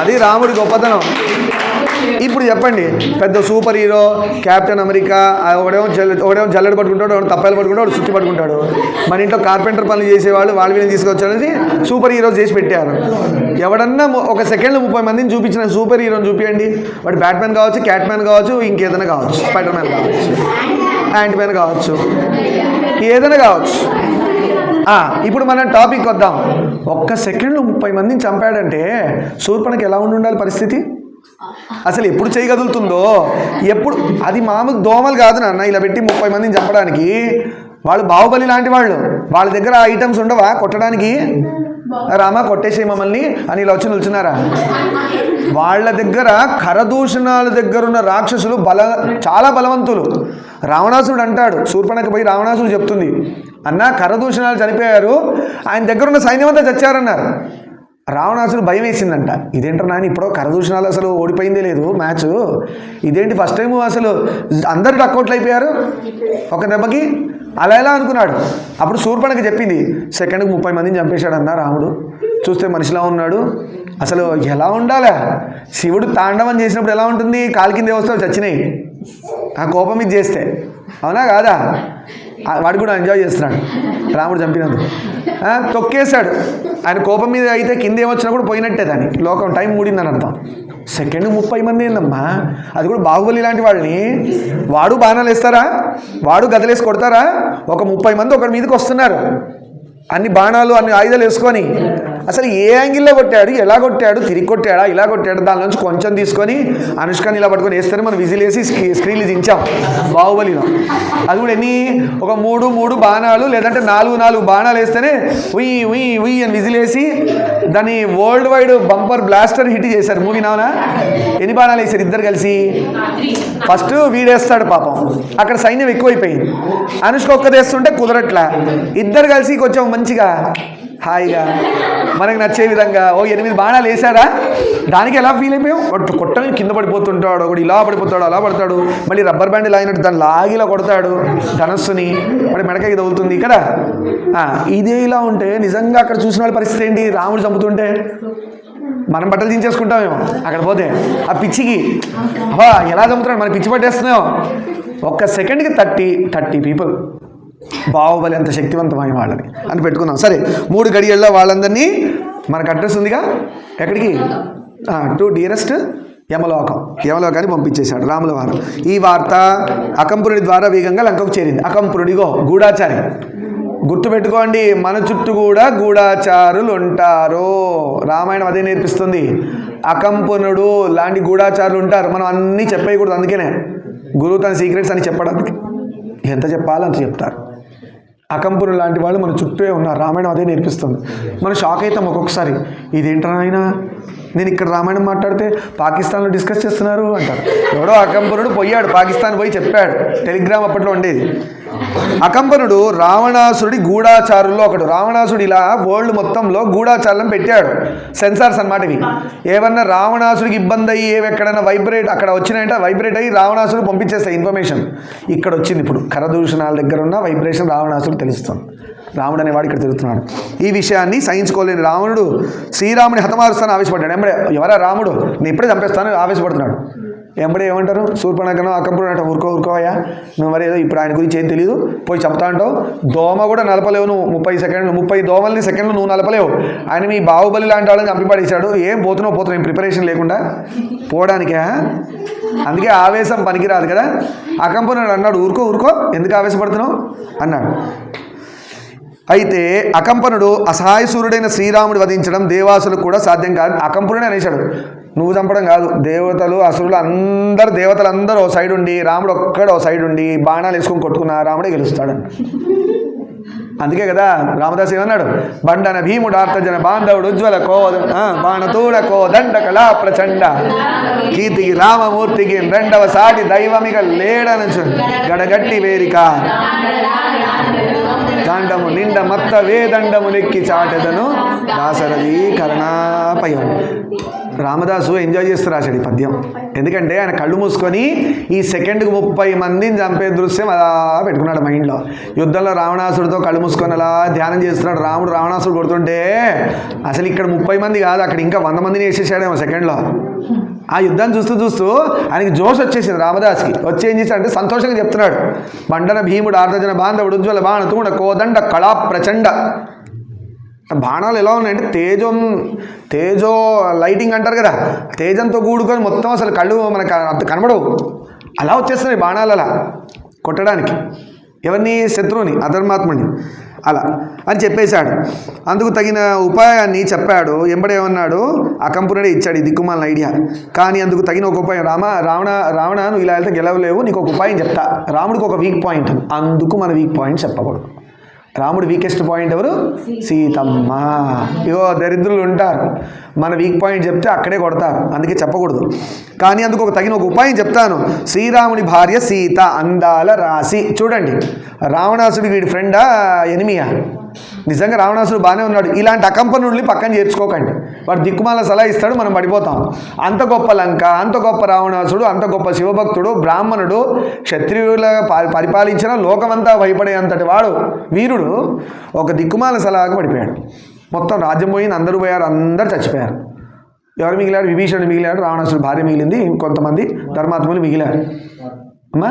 [SPEAKER 1] అది రాముడి గొప్పతనం ఇప్పుడు చెప్పండి పెద్ద సూపర్ హీరో క్యాప్టెన్ అమెరికా ఒకడేమో జల్ ఒకడేమో జల్లెడ పట్టుకుంటాడు తప్పలు తప్పాయిలు పట్టుకుంటాడు సుత్తి పట్టుకుంటాడు మన ఇంట్లో కార్పెంటర్ పనులు చేసేవాళ్ళు వాళ్ళు మీద తీసుకొచ్చాడని సూపర్ హీరో చేసి పెట్టారు ఎవడన్నా ఒక సెకండ్లో ముప్పై మందిని చూపించిన సూపర్ హీరోని చూపించండి వాడు బ్యాట్మెన్ కావచ్చు క్యాట్మెన్ కావచ్చు ఇంకేదైనా కావచ్చు స్పైడర్ మ్యాన్ కావచ్చు యాంట్ మ్యాన్ కావచ్చు ఏదైనా కావచ్చు ఇప్పుడు మనం టాపిక్ వద్దాం ఒక్క సెకండ్లో ముప్పై మందిని చంపాడంటే సూర్పణకి ఎలా ఉండి ఉండాలి పరిస్థితి అసలు ఎప్పుడు చేయి కదులుతుందో ఎప్పుడు అది మామూలు దోమలు కాదు నాన్న ఇలా పెట్టి ముప్పై మందిని చంపడానికి వాళ్ళు బాహుబలి లాంటి వాళ్ళు వాళ్ళ దగ్గర ఐటమ్స్ ఉండవా కొట్టడానికి రామా కొట్టేసే మమ్మల్ని అని ఇలా వచ్చి నిల్చున్నారా వాళ్ళ దగ్గర కరదూషణాల దగ్గర ఉన్న రాక్షసులు బల చాలా బలవంతులు రావణాసుడు అంటాడు సూర్పణకు పోయి రావణాసుడు చెప్తుంది అన్న కరదూషణాలు చనిపోయారు ఆయన దగ్గర ఉన్న సైన్యం అంతా చచ్చారన్నారు రావణాసుడు భయం వేసిందంట ఇదేంటో నాని ఇప్పుడో కరదూషణాలు అసలు ఓడిపోయిందే లేదు మ్యాచ్ ఇదేంటి ఫస్ట్ టైము అసలు అందరు డక్అట్లు అయిపోయారు ఒక దెబ్బకి అలా ఎలా అనుకున్నాడు అప్పుడు సూర్పణకి చెప్పింది సెకండ్కి ముప్పై మందిని చంపేశాడన్న రాముడు చూస్తే మనిషిలా ఉన్నాడు అసలు ఎలా ఉండాలా శివుడు తాండవం చేసినప్పుడు ఎలా ఉంటుంది కాలికిందే కింద చచ్చినాయి ఆ కోపం ఇది చేస్తే అవునా కాదా వాడు కూడా ఎంజాయ్ చేస్తున్నాడు రాముడు చంపినందుకు తొక్కేశాడు ఆయన కోపం మీద అయితే కింద ఏమొచ్చినా కూడా పోయినట్టే దాన్ని లోకం టైం మూడిందని అర్థం సెకండ్ ముప్పై మంది ఏందమ్మా అది కూడా బాహుబలి లాంటి వాళ్ళని వాడు బాణాలు వేస్తారా వాడు గదలేసి కొడతారా ఒక ముప్పై మంది ఒకరి మీదకి వస్తున్నారు అన్ని బాణాలు అన్ని ఆయుధాలు వేసుకొని అసలు ఏ యాంగిల్లో కొట్టాడు ఎలా కొట్టాడు తిరిగి కొట్టాడా ఇలా కొట్టాడు దాని నుంచి కొంచెం తీసుకొని అనుష్కని ఇలా పట్టుకొని వేస్తారు మనం విజిల్ వేసి స్క్రీన్లు దించాం బాహుబలిలో అది కూడా ఎన్ని ఒక మూడు మూడు బాణాలు లేదంటే నాలుగు నాలుగు బాణాలు వేస్తేనే ఉయ్యి ఉయ్యి ఉయ్యి అని విజిల్ వేసి దాన్ని world wide bumper blaster hit చేశారు మూవీ నావనా ఎన్ని బాణాలు వేశారు ఇద్దరు కలిసి ఫస్ట్ వీడేస్తాడు పాపం అక్కడ సైన్యం ఎక్కువైపోయింది అనుష్క ఒక్కదేస్తుంటే కుదరట్లా ఇద్దరు కలిసి కొంచెం మంచిగా హాయిగా మనకు నచ్చే విధంగా ఓ ఎనిమిది బాణాలు వేసారా దానికి ఎలా ఫీల్ అయిపోయావు కొట్ట కొట్టని కింద పడిపోతుంటాడు ఒకటి ఇలా పడిపోతాడు అలా పడతాడు మళ్ళీ రబ్బర్ బ్యాండ్ లాగినట్టు దాన్ని లాగిలా కొడతాడు ధనస్సుని మరి మెడకకి తగులుతుంది ఇక్కడ ఇదే ఇలా ఉంటే నిజంగా అక్కడ చూసిన వాళ్ళ పరిస్థితి ఏంటి రాముడు చంపుతుంటే మనం బట్టలు దించేసుకుంటామేమో అక్కడ పోతే ఆ పిచ్చికి అబ్బా ఎలా చంపుతున్నాడు మనం పిచ్చి పట్టేస్తున్నాం ఒక్క సెకండ్కి థర్టీ థర్టీ పీపుల్ బాహుబలి అంత శక్తివంతమైన వాళ్ళని అని పెట్టుకున్నాం సరే మూడు గడియల్లో వాళ్ళందరినీ మనకు అడ్రస్ ఉందిగా ఎక్కడికి టు డియరెస్ట్ యమలోకం యమలోకాన్ని పంపించేశాడు రాముల వారు ఈ వార్త అకంపురుడి ద్వారా వేగంగా లంకకు చేరింది అకంపురుడిగో గూఢాచారి గుర్తుపెట్టుకోండి మన చుట్టూ కూడా గూఢాచారులు ఉంటారు రామాయణం అదే నేర్పిస్తుంది అకంపనుడు లాంటి గూఢాచారులు ఉంటారు మనం అన్నీ చెప్పేయకూడదు అందుకనే గురువు తన సీక్రెట్స్ అని చెప్పడానికి ఎంత చెప్పాలో అంత చెప్తారు అకంపురు లాంటి వాళ్ళు మన చుట్టూ ఉన్నారు రామాయణం అదే నేర్పిస్తుంది మనం షాక్ అవుతాం ఒక్కొక్కసారి ఇదేంటనైనా నేను ఇక్కడ రామాయణం మాట్లాడితే పాకిస్తాన్లో డిస్కస్ చేస్తున్నారు అంటారు ఎవడో అకంపురుడు పోయాడు పాకిస్తాన్ పోయి చెప్పాడు టెలిగ్రామ్ అప్పట్లో ఉండేది అకంపనుడు రావణాసుడి గూఢాచారుల్లో ఒకడు రావణాసుడు ఇలా వరల్డ్ మొత్తంలో గూఢాచారం పెట్టాడు సెన్సార్స్ అనమాట ఇవి ఏమన్నా రావణాసుడికి ఇబ్బంది అయ్యి ఏవి వైబ్రేట్ అక్కడ వచ్చినాయంటే వైబ్రేట్ అయ్యి రావణాసుడు పంపించేస్తాయి ఇన్ఫర్మేషన్ ఇక్కడ వచ్చింది ఇప్పుడు కరదూషణాల దగ్గర ఉన్న వైబ్రేషన్ రావణాసుడు తెలుస్తుంది రాముడు అనేవాడు ఇక్కడ తిరుగుతున్నాడు ఈ విషయాన్ని సహించుకోలేని రావణుడు శ్రీరాముని హతమారుస్తాను ఆవేశపడ్డాడు ఎంబడే ఎవరా రాముడు నేను ఇప్పుడే చంపేస్తాను ఆవేశపడుతున్నాడు ఎంబడే ఏమంటారు సూర్పణకనో అకంపుడు అంట ఊరుకో ఊరుకోవయ్యా నువ్వు మరి ఏదో ఇప్పుడు ఆయన గురించి ఏం తెలియదు పోయి చెప్తా అంటావు దోమ కూడా నలపలేవు నువ్వు ముప్పై సెకండ్లు ముప్పై దోమల్ని సెకండ్లు నువ్వు నలపలేవు ఆయన మీ బాహుబలి లాంటి వాళ్ళని చంపిపడేశాడు ఏం పోతున్నావు పోతున్నావు ప్రిపరేషన్ లేకుండా పోవడానికే అందుకే ఆవేశం పనికిరాదు కదా అకంపుడు అన్నాడు ఊరుకో ఊరుకో ఎందుకు ఆవేశపడుతున్నావు అన్నాడు అయితే అకంపనుడు అసహాయ సూర్యుడైన శ్రీరాముడు వధించడం దేవాసులకు కూడా సాధ్యం కాదు అకంపనుడే అనేశాడు నువ్వు చంపడం కాదు దేవతలు అసురులు అందరు దేవతలు అందరూ ఓ సైడ్ ఉండి రాముడు ఒక్కడ ఓ సైడ్ ఉండి బాణాలు వేసుకొని కొట్టుకున్న రాముడే గెలుస్తాడు అందుకే కదా రామదాస్ ఏమన్నాడు బండన భీముడు ఆర్తజన బాంధవుడు ఉజ్వల కో బాణతూడ దండ కళా ప్రచండ కీర్తికి రామమూర్తికి సాటి దైవమిక లేడనుచు గడగట్టి వేరిక దాండము నిండ మత్త వేదండము నెక్కి చాటెదను దాసరది కరణాపయం రామదాసు ఎంజాయ్ చేస్తూ ఆ పద్యం ఎందుకంటే ఆయన కళ్ళు మూసుకొని ఈ సెకండ్కి ముప్పై మందిని చంపే దృశ్యం అలా పెట్టుకున్నాడు మైండ్లో యుద్ధంలో రావణాసుడితో కళ్ళు మూసుకొని అలా ధ్యానం చేస్తున్నాడు రాముడు రావణాసుడు కొడుతుంటే అసలు ఇక్కడ ముప్పై మంది కాదు అక్కడ ఇంకా వంద మందిని వేసేసాడేమో సెకండ్లో ఆ యుద్ధాన్ని చూస్తూ చూస్తూ ఆయనకి జోష్ వచ్చేసింది రామదాస్కి వచ్చి ఏం చేశాడంటే సంతోషంగా చెప్తున్నాడు బండన భీముడు ఆర్దజన బాంధవుడు ఉజ్వల తూడ కోదండ కళా ప్రచండ బాణాలు ఎలా ఉన్నాయంటే తేజం తేజో లైటింగ్ అంటారు కదా తేజంతో కూడుకొని మొత్తం అసలు కళ్ళు మనకు కనబడవు అలా వచ్చేస్తున్నాయి బాణాలు అలా కొట్టడానికి ఎవరిని శత్రువుని అధర్మాత్మని అలా అని చెప్పేశాడు అందుకు తగిన ఉపాయాన్ని చెప్పాడు ఎంబడేమన్నాడు ఆ కంపెనీ ఇచ్చాడు ఈ దిక్కుమాలిన ఐడియా కానీ అందుకు తగిన ఒక ఉపాయం రామ రావణ రావణ నువ్వు ఇలా వెళ్తే గెలవలేవు నీకు ఒక ఉపాయం చెప్తా రాముడికి ఒక వీక్ పాయింట్ అందుకు మన వీక్ పాయింట్ చెప్పకూడదు రాముడు వీకెస్ట్ పాయింట్ ఎవరు సీతమ్మ ఇగో దరిద్రులు ఉంటారు మన వీక్ పాయింట్ చెప్తే అక్కడే కొడతారు అందుకే చెప్పకూడదు కానీ అందుకు ఒక తగిన ఒక ఉపాయం చెప్తాను శ్రీరాముని భార్య సీత అందాల రాశి చూడండి రావణాసుడు వీడి ఫ్రెండా ఎనిమియా నిజంగా రావణాసుడు బాగానే ఉన్నాడు ఇలాంటి అకంపనుడిని పక్కన చేర్చుకోకండి వాడు దిక్కుమాల సలహా ఇస్తాడు మనం పడిపోతాం అంత గొప్ప లంక అంత గొప్ప రావణాసుడు అంత గొప్ప శివభక్తుడు బ్రాహ్మణుడు క్షత్రియుల పరిపాలించిన లోకమంతా భయపడేంతటి వాడు వీరుడు ఒక దిక్కుమాల సలహాకు పడిపోయాడు మొత్తం రాజ్యం పోయింది అందరూ పోయారు అందరు చచ్చిపోయారు ఎవరు మిగిలారు విభీషణుడు మిగిలాడు రావణాసుడు భార్య మిగిలింది కొంతమంది ధర్మాత్ములు మిగిలారు అమ్మా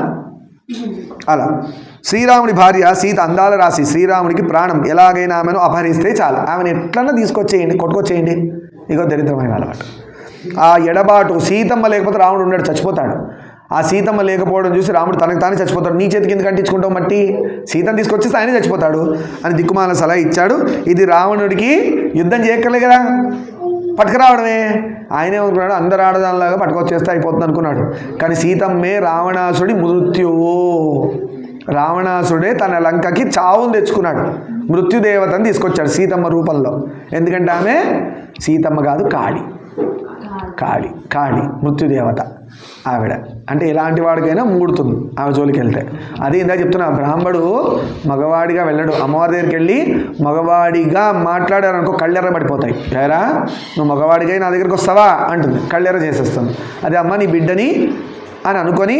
[SPEAKER 1] అలా శ్రీరాముడి భార్య సీత అందాల రాసి శ్రీరాముడికి ప్రాణం ఎలాగైనా ఆమెను అపహరిస్తే చాలు ఆమెను ఎట్లన్నా తీసుకొచ్చేయండి కొట్టుకొచ్చేయండి ఇగో దరిద్రమైన అలవాటు ఆ ఎడబాటు సీతమ్మ లేకపోతే రాముడు ఉన్నాడు చచ్చిపోతాడు ఆ సీతమ్మ లేకపోవడం చూసి రాముడు తనకు తానే చచ్చిపోతాడు నీ చేతికి ఎందుకు అంటించుకుంటావు మట్టి సీతను తీసుకొచ్చి ఆయన చచ్చిపోతాడు అని దిక్కుమాల సలహా ఇచ్చాడు ఇది రావణుడికి యుద్ధం చేయక్కర్లే కదా పట్టుకురావడమే ఆయనే అనుకున్నాడు అందరు ఆడదానిలాగా పట్టుకొచ్చేస్తే అయిపోతుంది అనుకున్నాడు కానీ సీతమ్మే రావణాసుడి మృత్యువు రావణాసుడే తన లంకకి చావును తెచ్చుకున్నాడు మృత్యుదేవతను తీసుకొచ్చాడు సీతమ్మ రూపంలో ఎందుకంటే ఆమె సీతమ్మ కాదు కాళి కాళి కాళి మృత్యుదేవత ఆవిడ అంటే ఎలాంటి వాడికైనా మూడుతుంది ఆమె జోలికి వెళ్తే అది ఇందా చెప్తున్నా బ్రాహ్మడు మగవాడిగా వెళ్ళడు అమ్మవారి దగ్గరికి వెళ్ళి మగవాడిగా మాట్లాడారనుకో కళ్ళెర్ర పడిపోతాయి ఎరా నువ్వు మగవాడిగా నా దగ్గరికి వస్తావా అంటుంది కళ్ళెర్ర చేసేస్తుంది అది అమ్మ నీ బిడ్డని అని అనుకొని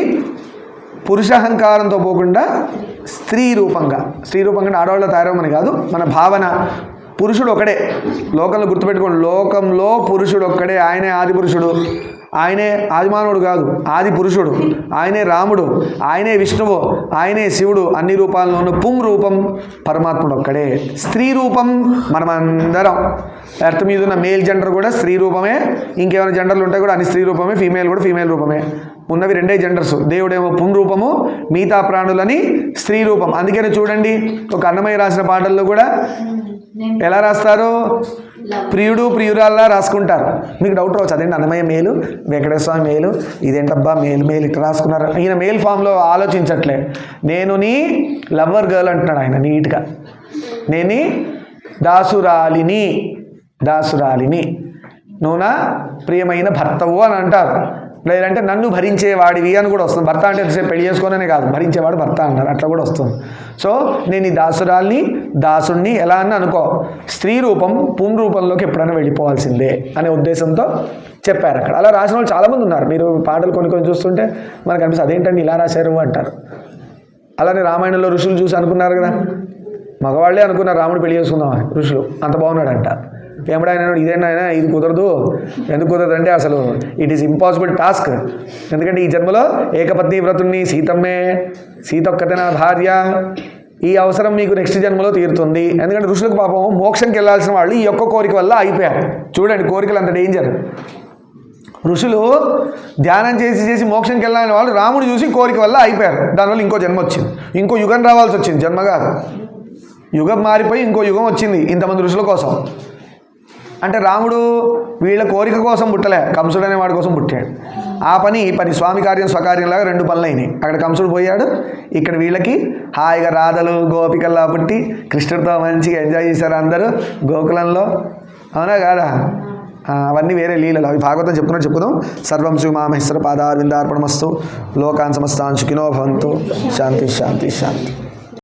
[SPEAKER 1] పురుషహంకారంతో పోకుండా స్త్రీ రూపంగా స్త్రీ రూపంగా ఆడవాళ్ళ తయారవమని కాదు మన భావన పురుషుడు ఒకడే లోకంలో గుర్తుపెట్టుకోండి లోకంలో పురుషుడు ఒక్కడే ఆయనే ఆది పురుషుడు ఆయనే ఆదిమానవుడు కాదు ఆది పురుషుడు ఆయనే రాముడు ఆయనే విష్ణువు ఆయనే శివుడు అన్ని రూపాలను పుం రూపం పరమాత్ముడు ఒక్కడే స్త్రీ రూపం మనమందరం ఎర్త్ మీద ఉన్న మేల్ జెండర్ కూడా స్త్రీ రూపమే ఇంకేమైనా జెండర్లు ఉంటే కూడా అన్ని స్త్రీ రూపమే ఫీమేల్ కూడా ఫీమేల్ రూపమే ఉన్నవి రెండే జెండర్స్ దేవుడేమో పుంరూపము మిగతా ప్రాణులని స్త్రీ రూపం అందుకని చూడండి ఒక అన్నమయ్య రాసిన పాటల్లో కూడా ఎలా రాస్తారు ప్రియుడు ప్రియురాల్లా రాసుకుంటారు మీకు డౌట్ రావచ్చు అదేంటి అన్నమయ్య మేలు వెంకటేశ్వర మేలు ఇదేంటబ్బా మేలు మేలు ఇట్లా రాసుకున్నారు ఈయన మేల్ ఫామ్లో ఆలోచించట్లే నేను నీ లవ్వర్ గర్ల్ అంటున్నాడు ఆయన నీట్గా నేని దాసురాలిని దాసురాలిని నువ్వు నా ప్రియమైన భర్తవు అని అంటారు లేదంటే నన్ను భరించేవాడివి అని కూడా వస్తుంది భర్త అంటే ఎంతసేపు పెళ్లి చేసుకోననే కాదు భరించేవాడు భర్త అన్నారు అట్లా కూడా వస్తుంది సో నేను ఈ దాసురాల్ని దాసుణ్ణి ఎలా అని అనుకో స్త్రీ రూపం పున్ రూపంలోకి ఎప్పుడైనా వెళ్ళిపోవాల్సిందే అనే ఉద్దేశంతో చెప్పారు అక్కడ అలా రాసిన వాళ్ళు చాలామంది ఉన్నారు మీరు పాటలు కొన్ని కొన్ని చూస్తుంటే మనకు అనిపిస్తుంది అదేంటండి ఇలా రాశారు అంటారు అలానే రామాయణంలో ఋషులు చూసి అనుకున్నారు కదా మగవాళ్ళే అనుకున్నారు రాముడు పెళ్లి చేసుకుందాం ఋషులు అంత బాగున్నాడు అంటారు ఏమడా ఆయన ఇదేనా ఆయన ఇది కుదరదు ఎందుకు కుదరదు అంటే అసలు ఇట్ ఈస్ ఇంపాసిబుల్ టాస్క్ ఎందుకంటే ఈ జన్మలో ఏకపత్ని వ్రతుణ్ణి సీతమ్మే సీత ఒక్కతే నా భార్య ఈ అవసరం మీకు నెక్స్ట్ జన్మలో తీరుతుంది ఎందుకంటే ఋషులకు పాపం మోక్షంకి వెళ్ళాల్సిన వాళ్ళు ఈ యొక్క కోరిక వల్ల అయిపోయారు చూడండి కోరికలు అంత డేంజర్ ఋషులు ధ్యానం చేసి చేసి మోక్షంకి వెళ్ళాలని వాళ్ళు రాముడు చూసి కోరిక వల్ల అయిపోయారు దానివల్ల ఇంకో జన్మ వచ్చింది ఇంకో యుగం రావాల్సి వచ్చింది జన్మగా యుగం మారిపోయి ఇంకో యుగం వచ్చింది ఇంతమంది ఋషుల కోసం అంటే రాముడు వీళ్ళ కోరిక కోసం పుట్టలే కంసుడు అనే వాడి కోసం పుట్టాడు ఆ పని పని స్వామి కార్యం స్వకార్యంలాగా రెండు పనులు అయినాయి అక్కడ కంసుడు పోయాడు ఇక్కడ వీళ్ళకి హాయిగా రాధలు గోపికల్లా పుట్టి కృష్ణుడితో మంచిగా ఎంజాయ్ చేశారు అందరూ గోకులంలో అవునా కాదా అవన్నీ వేరే లీలలు అవి భాగవతం చెప్పుకున్నా చెప్పుదాం సర్వం మామహేశ్వర పాదార్విందార్పణమస్తు లోకాన్ సమస్తాన్ సుఖినో భవంతు శాంతి శాంతి శాంతి